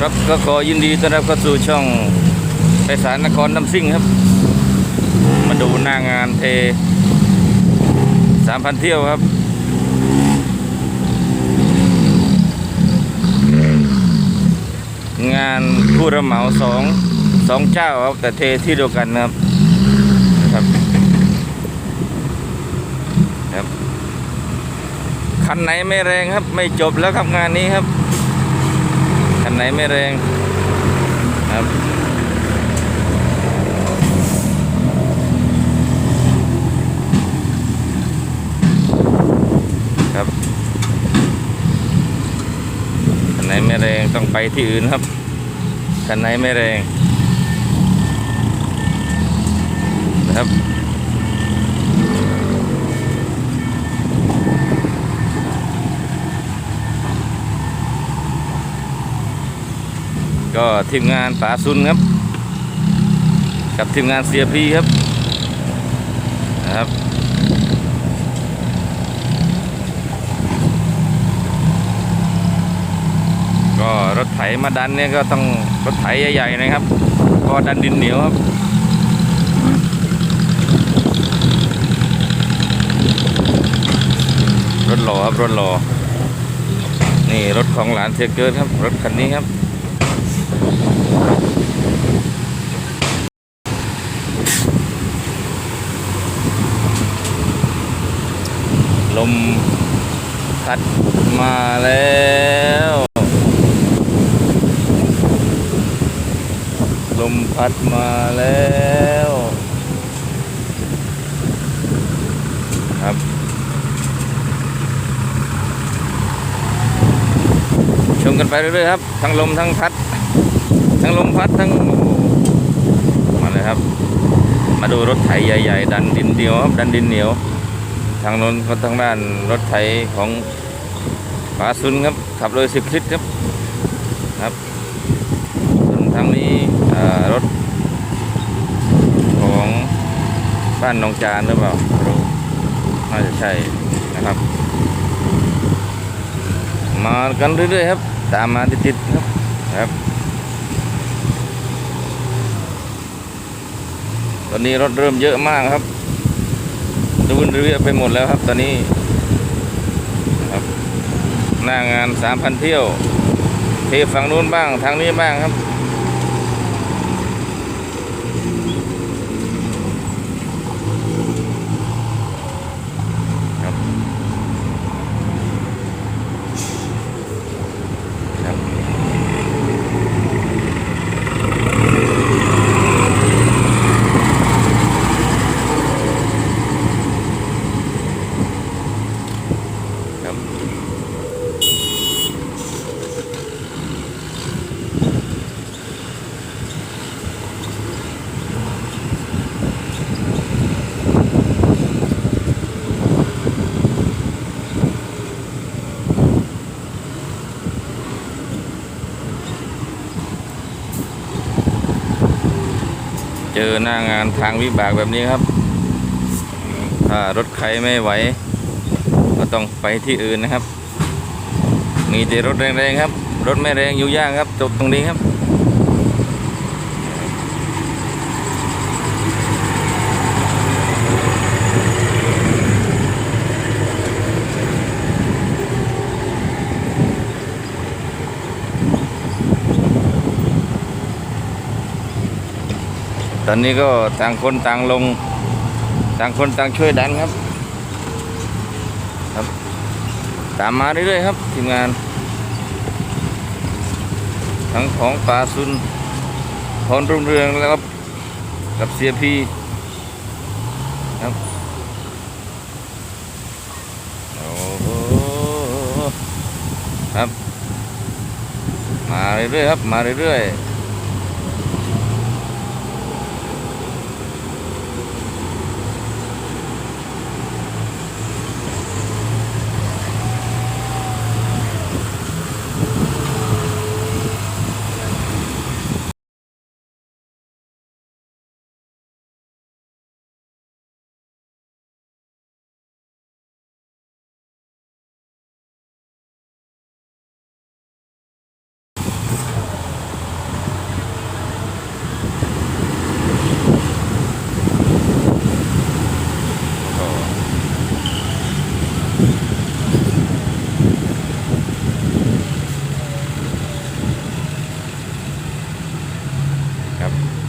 ครับก็ขอยินดีต้อนรับเข้าสู่ช่องไปสารนครน้ำซิ่งครับ มาดูหน้างานเทสามพันเที่ยวครับ งานผู้รับเหมาสองสองเจ้าครับ แต่เทที่เดียวกันนะครับครับครับคันไหนไม่แรงครับ ไม่จบแล้วครับงานนี้ครับ ไหนไม่แรงครับครับคันไหนไม่แรงต้องไปที่อื่นครับคันไหนไม่แรงนะครับ ก็ทีมงานป่าซุนครับ กับทีมงานเสียพีครับนะครับก็รถไถมาดันเนี่ยก็ต้องรถไถใหญ่ๆนะครับก็ดันดินเหนียวครับรถหล่อครับรถหล่อนี่รถของหลานเสียเกิดครับ รถคันนี้ครับ ลมพัดมาแล้ว ลมพัดมาแล้วครับชมกันไปเรื่อยๆครับ ทั้งลมทั้งพัด ทั้งลมพัดทั้งมาเลยครับ มาดูรถไถใหญ่ ๆ ดันดินเหนียวครับดันดินเหนียว ทางน้นก็ทางด้านรถไถของปาซุนครับขับโดยสิบลิตรครับครับส่วนทางนี้รถของบ้านนองจานหรือเปล่าน่าจะใช่นะครับ มากันเรื่อยๆครับ ตามมาติดๆครับครับ อนนี้รถเริ่มเยอะมากครับดูนเรือไปหมดแล้วครับ ตอนนี้ครับหน้างานสามพันเที่ยวเทฝั่งนู้นบ้างทางนี้บ้างครับครับ เจอหน้างานทางวิบากแบบนี้ครับ ถ้ารถใครไม่ไหว ก็ต้องไปที่อื่นนะครับ มีแต่รถแรงๆครับ รถไม่แรงอยู่ยากครับ จบตรงนี้ครับ ตอนนี้ก็ต่างคนต่างลง ต่างคนต่างช่วยดันครับ ครับ ตามมาเรื่อยๆครับทีมงาน ทั้งของป่าซุนพรรุ่งเรืองแล้วก็กับเสียพีครับโอ้โหครับ มาเรื่อยๆครับ มาเรื่อยๆ